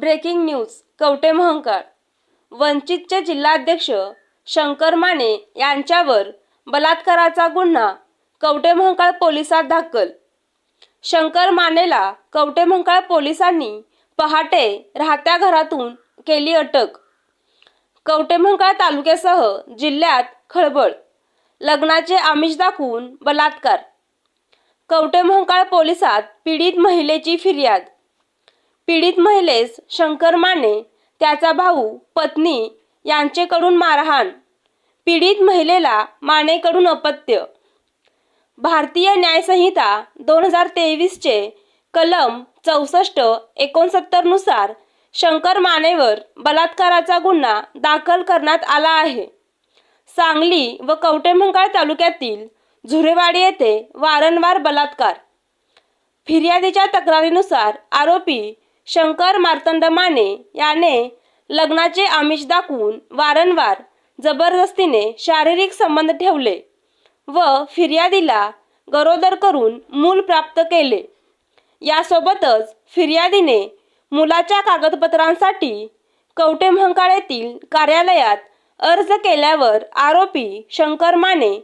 Breaking news Kavathe महंकाळ. वंचितचे जिल्हाध्यक्ष शंकर माने यांच्यावर बलात्काराचा गुन्हा कवटे महंकाळ पोलिसात दाखल. शंकर मानेला कवटे महंकाळ पोलिसांनी पहाटे राहत्या घरातून केली अटक. कवटे महंकाळ तालुक्यासह जिल्ह्यात खळबळ. लग्नाचे आमिष दाखवून बलात्कार. कवटे महंकाळ पोलिसात पीडित महिलेची फिर्याद. पीडित महिलेस शंकर माने त्याचा भाऊ पत्नी यांचेकडून मारहाण. पीडित महिलेला मानेकडून अपत्य. भारतीय न्यायसंहिता दोन हजार तेवीसचे कलम चौसष्ट एकोणसत्तरनुसार शंकर मानेवर बलात्काराचा गुन्हा दाखल करण्यात आला आहे. सांगली व कवटेमंकाळ तालुक्यातील झुरेवाडी येथे वारंवार बलात्कार. फिर्यादीच्या तक्रारीनुसार आरोपी शंकर मार्तंड माने याने लग्नाचे आमिष दाखवून वारंवार जबरदस्तीने शारीरिक संबंध ठेवले व फिर्यादीला गरोदर करून मूल प्राप्त केले. यासोबतच फिर्यादीने मुलाच्या कागदपत्रांसाठी कवटे म्हंकाळ येथील कार्यालयात अर्ज केल्यावर आरोपी शंकर माने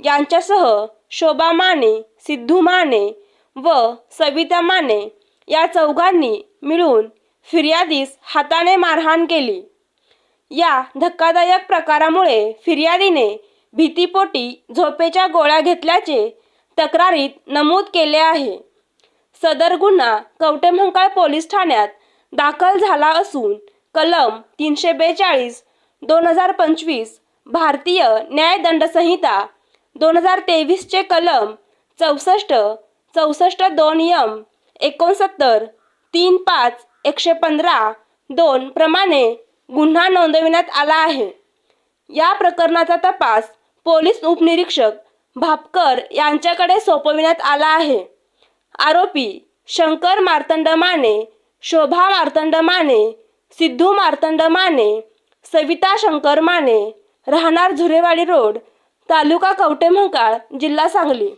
यांच्यासह शोभा माने सिद्धू माने व सविता माने या चौघांनी मिळून फिर्यादीस हाताने मारहाण केली. या धक्कादायक प्रकारामुळे फिर्यादीने भीतीपोटी झोपेच्या गोळ्या घेतल्याचे तक्रारीत नमूद केले आहे. सदर गुन्हा कवटेमंकाळ पोलीस ठाण्यात दाखल झाला असून कलम तीनशे बेचाळीस दोन हजार पंचवीस भारतीय न्यायदंड संहिता दोन हजार तेवीसचे कलम चौसष्ट चौसष्ट दोन यम एकोणसत्तर तीन पाच एकशे पंधरा दोन प्रमाणे गुन्हा नोंदविण्यात आला आहे. या प्रकरणाचा तपास पोलीस उपनिरीक्षक भापकर यांच्याकडे सोपविण्यात आला आहे. आरोपी शंकर मार्तंड माने शोभा मार्तंड माने सिद्धू मार्तंड माने सविता शंकर माने राहणार झुरेवाडी रोड तालुका कवटे जिल्हा सांगली.